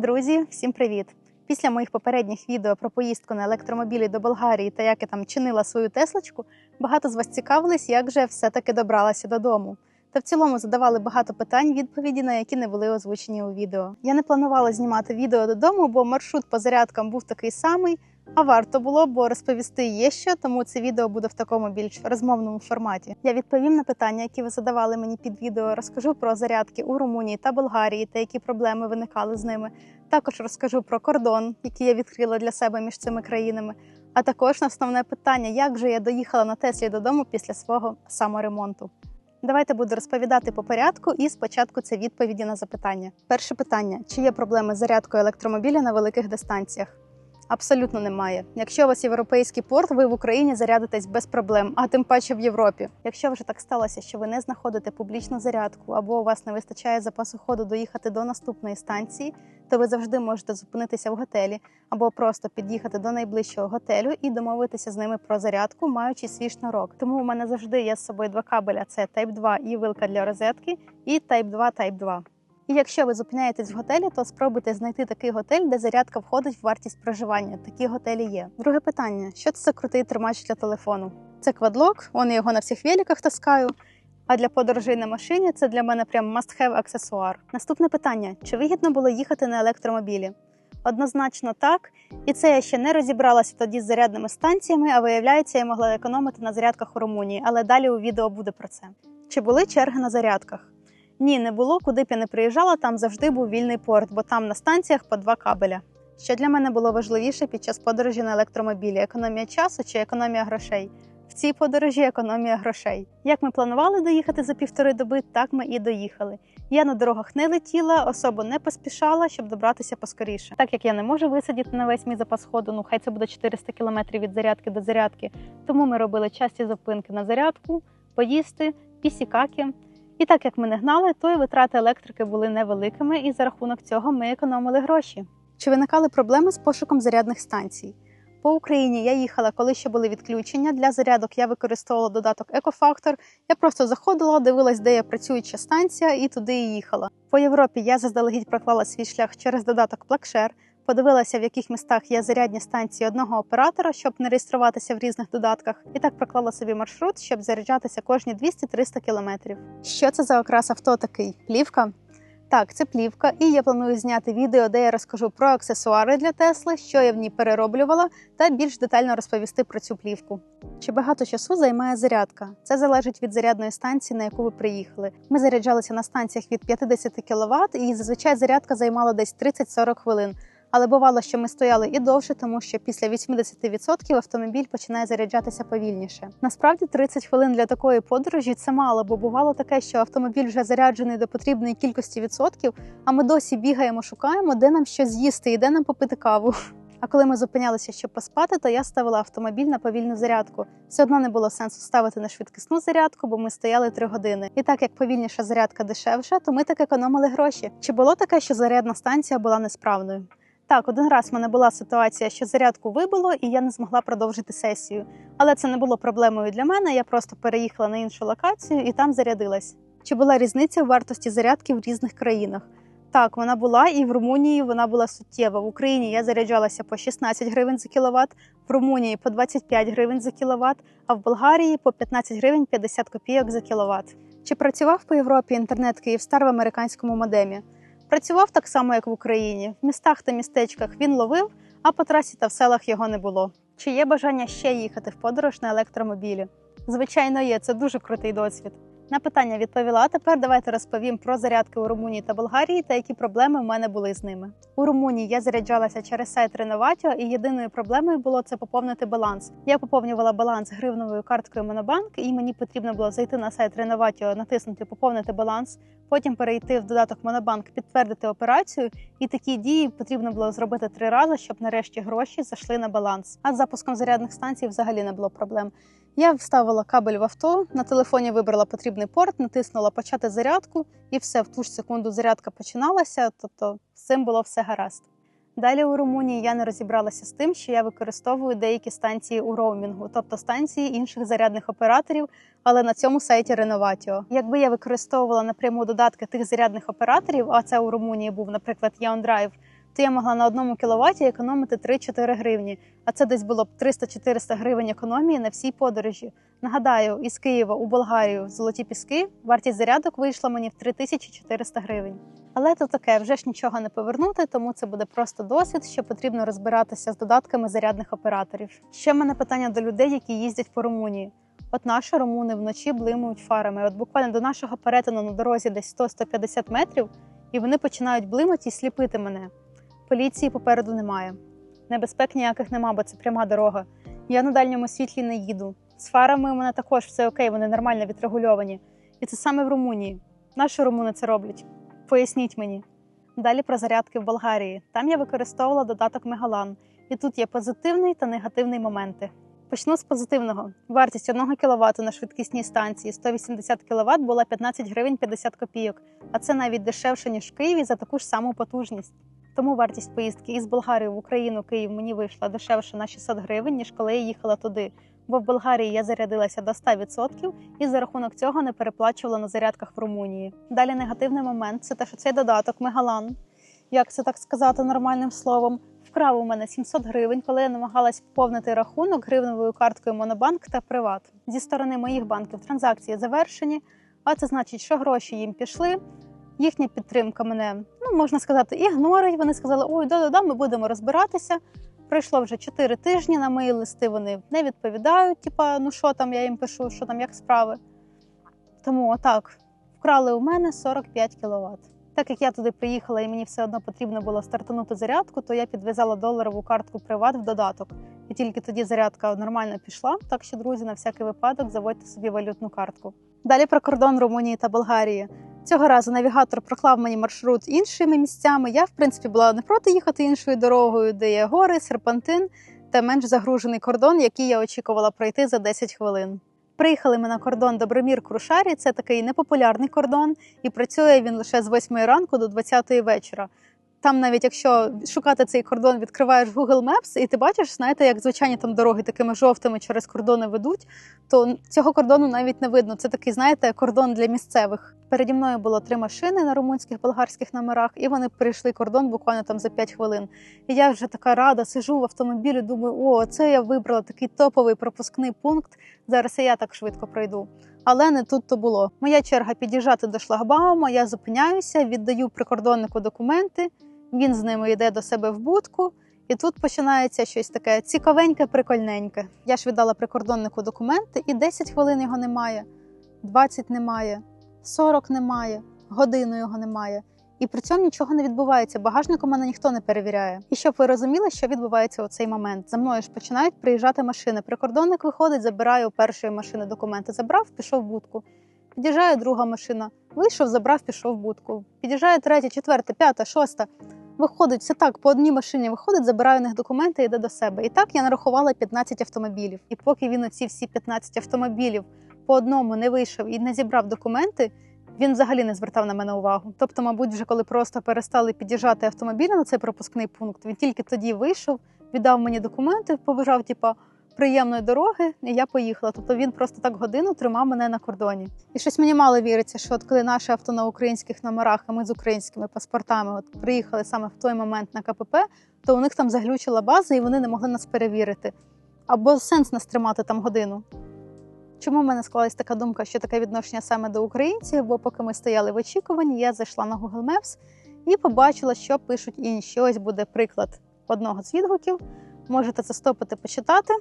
Друзі, всім привіт! Після моїх попередніх відео про поїздку на електромобілі до Болгарії та як я там чинила свою теслочку, багато з вас цікавились, як же все-таки добралася додому. Та в цілому задавали багато питань, відповіді на які не були озвучені у відео. Я не планувала знімати відео додому, бо маршрут по зарядкам був такий самий. А варто було, бо розповісти є що, тому це відео буде в такому більш розмовному форматі. Я відповім на питання, які ви задавали мені під відео. Розкажу про зарядки у Румунії та Болгарії та які проблеми виникали з ними. Також розкажу про кордон, який я відкрила для себе між цими країнами. А також на основне питання, як же я доїхала на Теслі додому після свого саморемонту. Давайте буду розповідати по порядку, і спочатку це відповіді на запитання. Перше питання: чи є проблеми з зарядкою електромобіля на великих дистанціях? Абсолютно немає. Якщо у вас європейський порт, ви в Україні зарядитесь без проблем, а тим паче в Європі. Якщо вже так сталося, що ви не знаходите публічну зарядку або у вас не вистачає запасу ходу доїхати до наступної станції, то ви завжди можете зупинитися в готелі або просто під'їхати до найближчого готелю і домовитися з ними про зарядку, маючи свій шнурок. Тому у мене завжди є з собою два кабеля: це Type 2 і вилка для розетки, і Type 2 Type 2. І якщо ви зупиняєтесь в готелі, то спробуйте знайти такий готель, де зарядка входить в вартість проживання. Такі готелі є. Друге питання: що це за крутий тримач для телефону? Це квадлок, он його на всіх великах таскаю. А для подорожей на машині це для мене прям must-have аксесуар. Наступне питання: чи вигідно було їхати на електромобілі? Однозначно так, і це я ще не розібралася тоді з зарядними станціями, а виявляється, я могла економити на зарядках у Румунії, але далі у відео буде про це. Чи були черги на зарядках? Ні, не було. Куди б я не приїжджала, там завжди був вільний порт, бо там на станціях по два кабеля. Що для мене було важливіше під час подорожі на електромобілі: економія часу чи економія грошей? В цій подорожі економія грошей. Як ми планували доїхати за півтори доби, так ми і доїхали. Я на дорогах не летіла, особо не поспішала, щоб добратися поскоріше. Так як я не можу висадіти на весь мій запас ходу, ну хай це буде 400 кілометрів від зарядки до зарядки. Тому ми робили часті зупинки на зарядку, поїсти, пісікаки. І так як ми не гнали, то й витрати електрики були невеликими, і за рахунок цього ми економили гроші. Чи виникали проблеми з пошуком зарядних станцій? По Україні я їхала, коли ще були відключення. Для зарядок я використовувала додаток Екофактор. Я просто заходила, дивилась, де є працююча станція, і туди і їхала. По Європі я заздалегідь проклала свій шлях через додаток Плакшер. Подивилася, в яких містах є зарядні станції одного оператора, щоб не реєструватися в різних додатках, і так проклала собі маршрут, щоб заряджатися кожні 200-300 кілометрів. Що це за окрас авто такий? Плівка? Так, це плівка, і я планую зняти відео, де я розкажу про аксесуари для Тесли, що я в ній перероблювала, та більш детально розповісти про цю плівку. Чи багато часу займає зарядка? Це залежить від зарядної станції, на яку ви приїхали. Ми заряджалися на станціях від 50 кВт, і зазвичай зарядка займала десь 30-40 хвилин. Але бувало, що ми стояли і довше, тому що після 80% автомобіль починає заряджатися повільніше. Насправді 30 хвилин для такої подорожі це мало, бо бувало таке, що автомобіль вже заряджений до потрібної кількості відсотків, а ми досі бігаємо, шукаємо, де нам щось з'їсти і де нам попити каву. А коли ми зупинялися, щоб поспати, то я ставила автомобіль на повільну зарядку. Все одно не було сенсу ставити на швидкісну зарядку, бо ми стояли три години. І так як повільніша зарядка дешевша, то ми так економили гроші. Чи було таке, що зарядна станція була несправною? Так, один раз в мене була ситуація, що зарядку вибило, і я не змогла продовжити сесію. Але це не було проблемою для мене. Я просто переїхала на іншу локацію і там зарядилась. Чи була різниця в вартості зарядки в різних країнах? Так, вона була, і в Румунії вона була суттєва. В Україні я заряджалася по 16 гривень за кіловат, в Румунії по 25 гривень за кіловат, а в Болгарії по 15 гривень 50 копійок за кіловат. Чи працював по Європі інтернет Київстар в американському модемі? Працював так само, як в Україні. В містах та містечках він ловив, а по трасі та в селах його не було. Чи є бажання ще їхати в подорож на електромобілі? Звичайно, є це дуже крутий досвід. На питання відповіла. а Тепер давайте розповім про зарядки у Румунії та Болгарії та які проблеми в мене були з ними. У Румунії я заряджалася через сайт Renovatio, і єдиною проблемою було це поповнити баланс. Я поповнювала баланс гривневою карткою Монобанк, і мені потрібно було зайти на сайт Renovatio, натиснути Поповнити баланс, потім перейти в додаток Монобанк, підтвердити операцію. І такі дії потрібно було зробити три рази, щоб нарешті гроші зайшли на баланс. А з запуском зарядних станцій взагалі не було проблем. Я вставила кабель в авто, на телефоні вибрала потрібний порт, натиснула почати зарядку, і все в ту ж секунду зарядка починалася, тобто з цим було все гаразд. Далі у Румунії я не розібралася з тим, що я використовую деякі станції у роумінгу, тобто станції інших зарядних операторів, але на цьому сайті Renovatio. Якби я використовувала напряму додатки тих зарядних операторів, а це у Румунії був, наприклад, Drive, то я могла на одному кіловаті економити 3-4 гривні. А це десь було б 300-400 гривень економії на всій подорожі. Нагадаю, із Києва у Болгарію в золоті піски вартість зарядок вийшла мені в 3400 гривень. Але то таке вже ж нічого не повернути, тому це буде просто досвід, що потрібно розбиратися з додатками зарядних операторів. Ще в мене питання до людей, які їздять по Румунії. От наші румуни вночі блимають фарами. От буквально до нашого перетину на дорозі десь 100-150 метрів, і вони починають блимати і сліпити мене. Поліції попереду немає. Небезпек ніяких нема, бо це пряма дорога. Я на дальньому світлі не їду. З фарами у мене також все окей, вони нормально відрегульовані. І це саме в Румунії. Наші румуни це роблять. Поясніть мені. Далі про зарядки в Болгарії. Там я використовувала додаток Мегалан, і тут є позитивний та негативний моменти. Почну з позитивного. Вартість 1 кВт на швидкісній станції 180 кВт була 15 гривень 50 копійок, а це навіть дешевше ніж в Києві за таку ж саму потужність. Тому вартість поїздки із Болгарії в Україну Київ мені вийшла дешевше на 600 гривень, ніж коли я їхала туди. Бо в Болгарії я зарядилася до 100% і за рахунок цього не переплачувала на зарядках в Румунії. Далі негативний момент це те, що цей додаток Мегалан, як це так сказати нормальним словом, вкрав у мене 700 гривень, коли я намагалась поповнити рахунок гривневою карткою Монобанк та Приват. Зі сторони моїх банків транзакції завершені, а це значить, що гроші їм пішли. Їхня підтримка мене, ну можна сказати, ігнорить. Вони сказали, ой, да-да-да, ми будемо розбиратися. Пройшло вже 4 тижні. На мої листи вони не відповідають. Типа, ну що там, я їм пишу, що там, як справи. Тому отак вкрали у мене 45 кВт. Так як я туди приїхала і мені все одно потрібно було стартанути зарядку, то я підв'язала доларову картку Приват в додаток. І тільки тоді зарядка нормально пішла. Так що, друзі, на всякий випадок заводьте собі валютну картку. Далі про кордон Румунії та Болгарії. Цього разу навігатор проклав мені маршрут іншими місцями. Я, в принципі, була не проти їхати іншою дорогою, де є гори, серпантин та менш загружений кордон, який я очікувала пройти за 10 хвилин. Приїхали ми на кордон Добромір Крушарі. Це такий непопулярний кордон, і працює він лише з 8 ранку до 20 вечора. Там, навіть якщо шукати цей кордон, відкриваєш Google Maps, і ти бачиш, знаєте, як звичайні там дороги такими жовтими через кордони ведуть, то цього кордону навіть не видно. Це такий, знаєте, кордон для місцевих. Переді мною було три машини на румунських болгарських номерах, і вони перейшли кордон буквально там за 5 хвилин. І я вже така рада, сижу в автомобілі, думаю, о, це я вибрала такий топовий пропускний пункт. Зараз і я так швидко пройду. Але не тут то було. Моя черга під'їжджати до шлагбаума, я зупиняюся, віддаю прикордоннику документи. Він з ними йде до себе в будку, і тут починається щось таке цікавеньке, прикольненьке. Я ж віддала прикордоннику документи, і 10 хвилин його немає, 20 немає, 40 немає, годину його немає. І при цьому нічого не відбувається. Багажник у мене ніхто не перевіряє. І щоб ви розуміли, що відбувається у цей момент. За мною ж починають приїжджати машини. Прикордонник виходить, забирає у першої машини документи. Забрав, пішов в будку. Під'їжджає друга машина. Вийшов, забрав, пішов в будку. Під'їжджає третя, четверта, п'ята, шоста. Виходить все так, по одній машині виходить, забирає у них документи і йде до себе. І так я нарахувала 15 автомобілів. І поки він оці всі 15 автомобілів по одному не вийшов і не зібрав документи, він взагалі не звертав на мене увагу. Тобто, мабуть, вже коли просто перестали під'їжджати автомобілі на цей пропускний пункт, він тільки тоді вийшов, віддав мені документи, побажав, типа. Приємної дороги, і я поїхала. Тобто він просто так годину тримав мене на кордоні. І щось мені мало віриться, що от коли наше авто на українських номерах, а ми з українськими паспортами от приїхали саме в той момент на КПП, то у них там заглючила база, і вони не могли нас перевірити. Або сенс нас тримати там годину. Чому в мене склалась така думка, що таке відношення саме до українців? Бо поки ми стояли в очікуванні, я зайшла на Google Maps і побачила, що пишуть інші. Ось буде приклад одного з відгуків. Можете це стопити, почитати,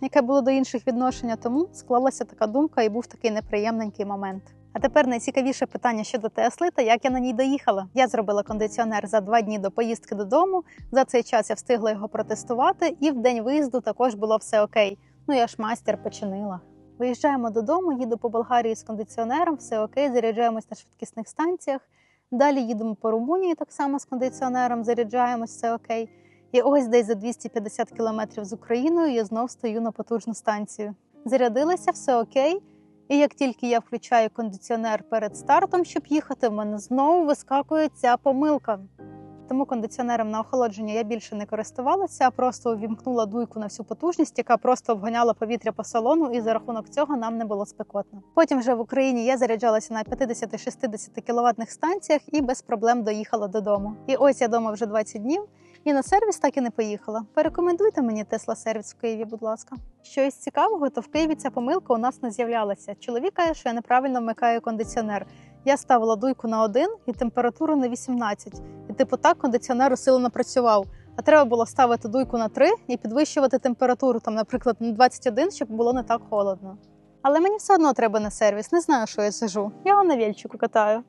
яке було до інших відношення, тому склалася така думка і був такий неприємненький момент. А тепер найцікавіше питання щодо Тесли та як я на ній доїхала. Я зробила кондиціонер за два дні до поїздки додому. За цей час я встигла його протестувати, і в день виїзду також було все окей. Ну я ж майстер починила. Виїжджаємо додому, їду по Болгарії з кондиціонером, все окей, заряджаємось на швидкісних станціях. Далі їдемо по Румунії так само з кондиціонером, заряджаємось, все окей. І ось десь за 250 кілометрів з Україною я знов стою на потужну станцію. Зарядилася, все окей. І як тільки я включаю кондиціонер перед стартом, щоб їхати, в мене знову вискакує ця помилка. тому кондиціонером на охолодження я більше не користувалася, а просто увімкнула дуйку на всю потужність, яка просто вганяла повітря по салону, і за рахунок цього нам не було спекотно. Потім вже в Україні я заряджалася на 50-60 кіловатних станціях і без проблем доїхала додому. І ось я вдома вже 20 днів. І на сервіс так і не поїхала. Порекомендуйте мені Тесла сервіс в Києві, будь ласка. Що із цікавого, то в Києві ця помилка у нас не з'являлася. Чоловік каже, що я неправильно вмикаю кондиціонер. Я ставила дуйку на 1 і температуру на 18. І типу так кондиціонер усилено працював. А треба було ставити дуйку на 3 і підвищувати температуру, там, наприклад, на 21, щоб було не так холодно. Але мені все одно треба на сервіс, не знаю, що я сижу. Я на вільчику катаю.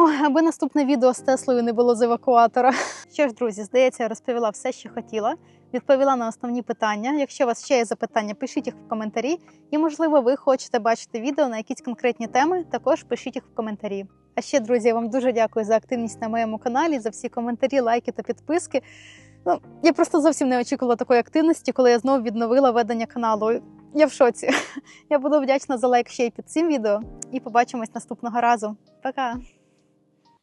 Ой, аби наступне відео з Теслою не було з евакуатора. Що ж, друзі, здається, я розповіла все, що хотіла. Відповіла на основні питання. Якщо у вас ще є запитання, пишіть їх в коментарі. І, можливо, ви хочете бачити відео на якісь конкретні теми, також пишіть їх в коментарі. А ще, друзі, я вам дуже дякую за активність на моєму каналі, за всі коментарі, лайки та підписки. Ну, я просто зовсім не очікувала такої активності, коли я знову відновила ведення каналу. Я в шоці. Я буду вдячна за лайк ще й під цим відео. І побачимось наступного разу. Пока!